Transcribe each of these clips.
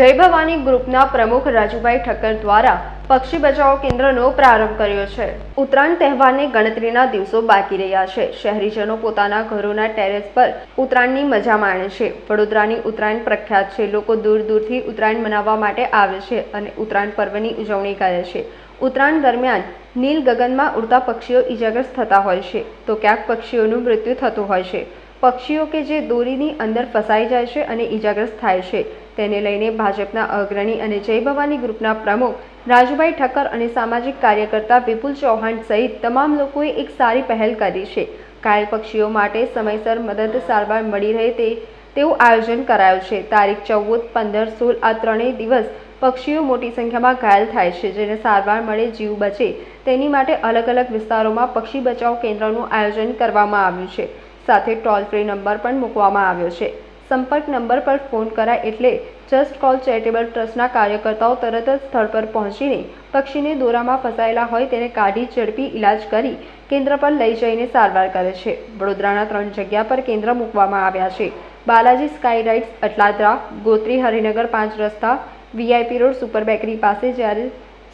જય ભવાની ગ્રુપના પ્રમુખ રાજુભાઈ ઠક્કર દ્વારા પક્ષી બચાવો કેન્દ્રનો પ્રારંભ કર્યો છે. ઉત્તરાયણ તહેવારને ગણતરીના દિવસો બાકી રહ્યા છે. શહેરીજનો પોતાના ઘરોના ટેરેસ પર ઉત્તરાયણની મજા માણે છે. વડોદરાની ઉત્તરાયણ પ્રખ્યાત છે. લોકો દૂર દૂરથી ઉત્તરાયણ મનાવવા માટે આવે છે અને ઉત્તરાયણ પર્વની ઉજવણી કરે છે. ઉત્તરાયણ દરમિયાન નીલ ગગનમાં ઉડતા પક્ષીઓ ઇજાગ્રસ્ત થતા હોય છે. તો ક્યાંક પક્ષીઓનું મૃત્યુ થતું હોય છે. પક્ષીઓ કે જે દોરીની અંદર ફસાઈ જાય છે અને ઈજાગ્રસ્ત થાય છે. તેને લઈને ભાજપના અગ્રણી અને જય ભવાની ગ્રુપના પ્રમુખ રાજુભાઈ ઠક્કર અને સામાજિક કાર્યકર્તા વિપુલ ચૌહાણ સહિત તમામ લોકોએ એક સારી પહેલ કરી છે. ઘાયલ પક્ષીઓ માટે સમયસર મદદ સારવાર મળી રહે તે, તેવું આયોજન કરાયું છે. તારીખ ચૌદ, પંદર, સોળ આ ત્રણેય દિવસ પક્ષીઓ મોટી સંખ્યામાં ઘાયલ થાય છે. જેને સારવાર મળે, જીવ બચે. તેની માટે અલગ અલગ વિસ્તારોમાં પક્ષી બચાવ કેન્દ્રનું આયોજન કરવામાં આવ્યું છે. સાથે ટોલ ફ્રી નંબર પણ મૂકવામાં આવ્યો છે. સંપર્ક નંબર પર ફોન કરાય એટલે જસ્ટ કોલ ચેરિટેબલ ટ્રસ્ટના કાર્યકર્તાઓ તરત જ સ્થળ પર પહોંચીને પક્ષીને દોરામાં ફસાયેલા હોય તેને કાઢી, ઝડપી ઇલાજ કરી કેન્દ્ર પર લઈ જઈને સારવાર કરે છે. વડોદરાના ત્રણ જગ્યા પર કેન્દ્ર મૂકવામાં આવ્યા છે. બાલાજી સ્કાય રાઇડ્સ, અટલાદરા, ગોત્રી હરિનગર પાંચ રસ્તા, વીઆઈપી રોડ સુપર બેકરી પાસે જ્યારે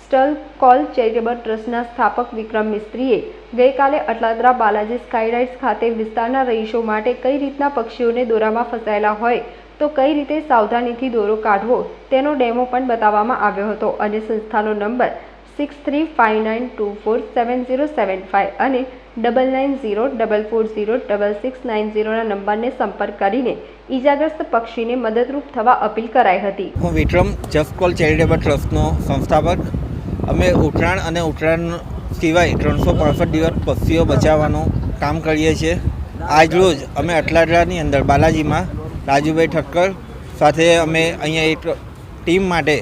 સ્ટલ કોલ ચેરિટેબલ ટ્રસ્ટના સ્થાપક વિક્રમ મિસ્ત્રીએ ગઈકાલે અટલાદરા બાલાજી સ્કાયરાઇડ્સ ખાતે વિસ્તારના રહીશો માટે કઈ રીતના પક્ષીઓને દોરામાં ફસાયેલા હોય, તો કઈ રીતે સાવધાનીથી દોરો કાઢવો, તેનો ડેમો પણ બતાવવામાં આવ્યો હતો અને સંસ્થાનો number six three five nine two four seven zero seven five અને double nine zero double four zero double six nine ઝીરોના નંબરને સંપર્ક કરીને ઈજાગ્રસ્ત પક્ષીને મદદરૂપ થવા અપીલ કરાઈ હતી. હું વિક્રમ જસ્ટ કોલ ચેરિટેબલ ટ્રસ્ટનો સંસ્થાપક અમે ઉત્તરાયણ અને ઉત્તરાયણ સિવાય ત્રણસો પાંસઠ દિવસ પક્ષીઓ બચાવવાનું કામ કરીએ છીએ. આજ રોજ અમે અટલાટલાની અંદર બાલાજીમાં રાજુભાઈ ઠક્કર સાથે અમે અહીંયા એક ટીમ માટે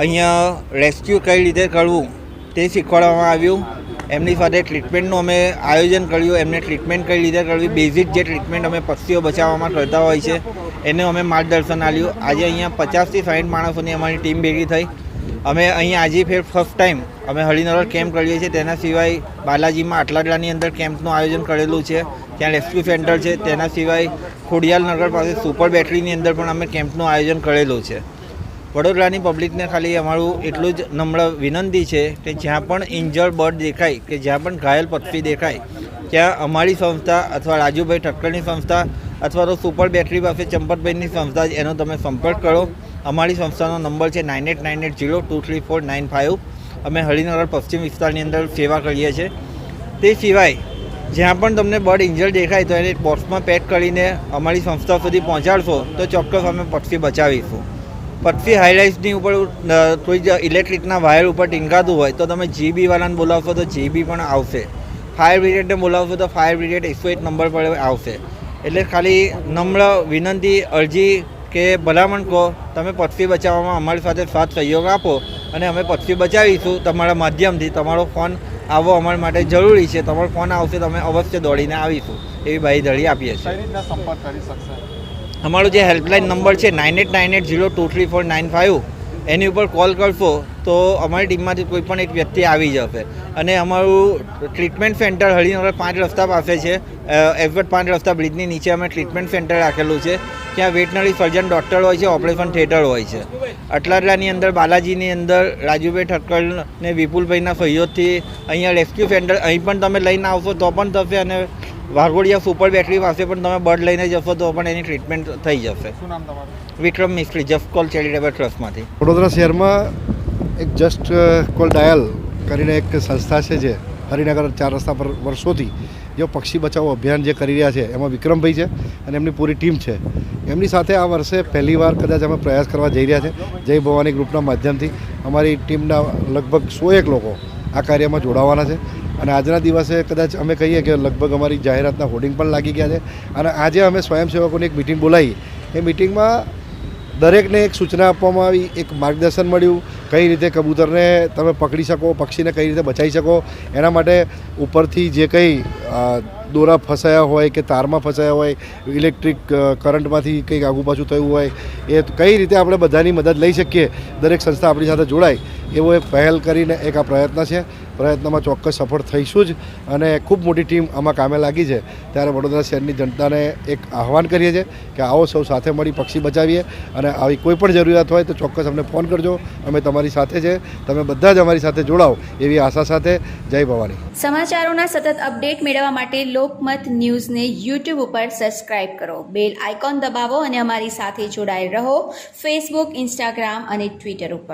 અહીંયા રેસ્ક્યુ કઈ રીતે કરવું તે શીખવાડવામાં આવ્યું. એમની સાથે ટ્રીટમેન્ટનું અમે આયોજન કર્યું. એમને ટ્રીટમેન્ટ કઈ રીતે કરવી, બેઝિક જે ટ્રીટમેન્ટ અમે પક્ષીઓ બચાવવામાં કરતા હોય છે, એને અમે માર્ગદર્શન આપ્યું. આજે અહીંયા પચાસથી સાઠ માણસોની અમારી ટીમ ભેગી થઈ. અમે અહીંયા આજે ફેર ફર્સ્ટ ટાઈમ અમે હરિનગર કેમ્પ કરીએ છીએ. તેના સિવાય બાલાજીમાં અટલાદરાની અંદર કેમ્પનું આયોજન કરેલું છે. ત્યાં રેસ્ક્યુ સેન્ટર છે. તેના સિવાય ખોડિયાલ નગર પાસે સુપર બેટરીની અંદર પણ અમે કેમ્પનું આયોજન કરેલું છે. વડોદરાની પબ્લિકને ખાલી અમારું એટલું જ નમ્ર વિનંતી છે કે જ્યાં પણ ઇન્જર્ડ બર્ડ દેખાય કે જ્યાં પણ ઘાયલ પક્ષી દેખાય, ત્યાં અમારી સંસ્થા અથવા રાજુભાઈ ઠક્કરની સંસ્થા અથવા તો સુપર બેટરી પાસે ચંપતભાઈની સંસ્થા એનો તમે સંપર્ક કરો. અમારી સંસ્થાનો નંબર છે nine eight nine eight zero two three four nine five. અમે હરિનગર પશ્ચિમ વિસ્તારની અંદર સેવા કરીએ છીએ. તે સિવાય, જ્યાં પણ તમને બર્ડ ઇન્જર દેખાય તો એને બોક્સમાં પેક કરીને અમારી સંસ્થા સુધી પહોંચાડશો તો ચોક્કસ અમે પક્ષી બચાવીશું. પક્ષી હાઈલાઇટ્સની ઉપર કોઈ ઇલેક્ટ્રિકના વાયર ઉપર ટીંગાતું હોય તો તમે જીબી વાળાને બોલાવશો તો જીબી પણ આવશે. ફાયર બ્રિગેડને બોલાવશો તો ફાયર બ્રિગેડ એકસો એક નંબર પર આવશે. એટલે ખાલી નમ્ર વિનંતી, અરજી કે ભલામણ કહો તમે પક્ષી બચાવવામાં અમારી સાથે સાથ સહયોગ આપો અને અમે પક્ષી બચાવીશું. તમારા માધ્યમથી તમારો ફોન આવવો અમારા માટે જરૂરી છે. તમારો ફોન આવશે તો અમે અવશ્ય દોડીને આવીશું. એવી બાહીધળી આપીએ છીએ. કઈ રીતના સંપર્ક કરી શકશે? અમારો જે હેલ્પલાઇન નંબર છે nine eight nine eight zero two three four nine five એની ઉપર કોલ કરશો તો અમારી ટીમમાંથી કોઈ પણ એક વ્યક્તિ આવી જશે. અને અમારું ટ્રીટમેન્ટ સેન્ટર હરિનગર પાંચ રસ્તા પાસે છે. એફવટ પાંચ રસ્તા બ્રિજની નીચે અમે ટ્રીટમેન્ટ સેન્ટર રાખેલું છે. ત્યાં વેટનરી સર્જન ડૉક્ટર હોય છે ઓપરેશન થિયેટર હોય છે. અટલાટલાની અંદર, બાલાજીની અંદર, રાજુભાઈ ઠક્કર ને વિપુલભાઈના સહયોગથી અહીંયા રેસ્ક્યુ સેન્ટર અહીં પણ તમે લઈને આવશો તો પણ થશે અને વાઘોડિયા સુપર બેટરી પાસે પણ તમે બર્ડ લઈને જશો તો પણ એની ટ્રીટમેન્ટ થઈ જશે. શું નામ તમારું? Vikram Mistry Just Call Charitable ટ્રસ્ટમાંથી. Vadodara શહેરમાં એક જસ્ટ કોલ ડાયલ કરીને એક સંસ્થા છે જે હરિનગર ચાર રસ્તા પર વર્ષોથી જે પક્ષી બચાવો અભિયાન જે કરી રહ્યા છે એમાં વિક્રમભાઈ છે અને એમની પૂરી ટીમ છે. એમની સાથે આ વર્ષે પહેલીવાર કદાચ અમે પ્રયાસ કરવા જઈ રહ્યા છે. જય ભવાની ગ્રુપના માધ્યમથી અમારી ટીમના લગભગ સો એક લોકો આ કાર્યમાં જોડાવાના છે. અને આજના દિવસે કદાચ અમે કહીએ કે લગભગ અમારી જાહેરાતના હોર્ડિંગ પણ લાગી ગયા છે. અને આજે અમે સ્વયંસેવકોની એક મિટિંગ બોલાવી. એ મિટિંગમાં દરેકને એક સૂચના આપવામાં આવી, એક માર્ગદર્શન મળ્યું, કઈ રીતે કબૂતરને તમે પકડી શકો, પક્ષીને કઈ રીતે બચાવી શકો, એના માટે ઉપરથી જે કંઈ દોરા ફસાયા હોય કે તારમાં ફસાયા હોય ઇલેક્ટ્રિક કરંટમાંથી કંઈક આગુ પાછું થયું હોય, એ કઈ રીતે આપણે બધાની મદદ લઈ શકીએ, દરેક સંસ્થા આપણી સાથે જોડાય, એવો એક પહેલ કરીને એક આ પ્રયત્ન છે. પ્રયત્નમાં ચોક્કસ સફળ થઈશું જ અને ખૂબ મોટી ટીમ આમાં કામે લાગી છે. ત્યારે વડોદરા શહેરની જનતાને એક આહવાન કરીએ છીએ કે આવો સૌ સાથે મળી પક્ષી બચાવીએ અને આવી કોઈ પણ જરૂરિયાત હોય તો ચોક્કસ અમને ફોન કરજો. અમે તમારી સાથે છે. તમે બધા જ અમારી સાથે જોડાઓ એવી આશા સાથે. જય ભવાની. સમાચારોના સતત અપડેટ મેળવવા માટે લોકમત ન્યૂઝને યુટ્યુબ ઉપર સબસ્ક્રાઇબ કરો. બેલ આઇકોન દબાવો અને અમારી સાથે જોડાયેલ રહો. ફેસબુક ઇન્સ્ટાગ્રામ અને ટ્વિટર ઉપર.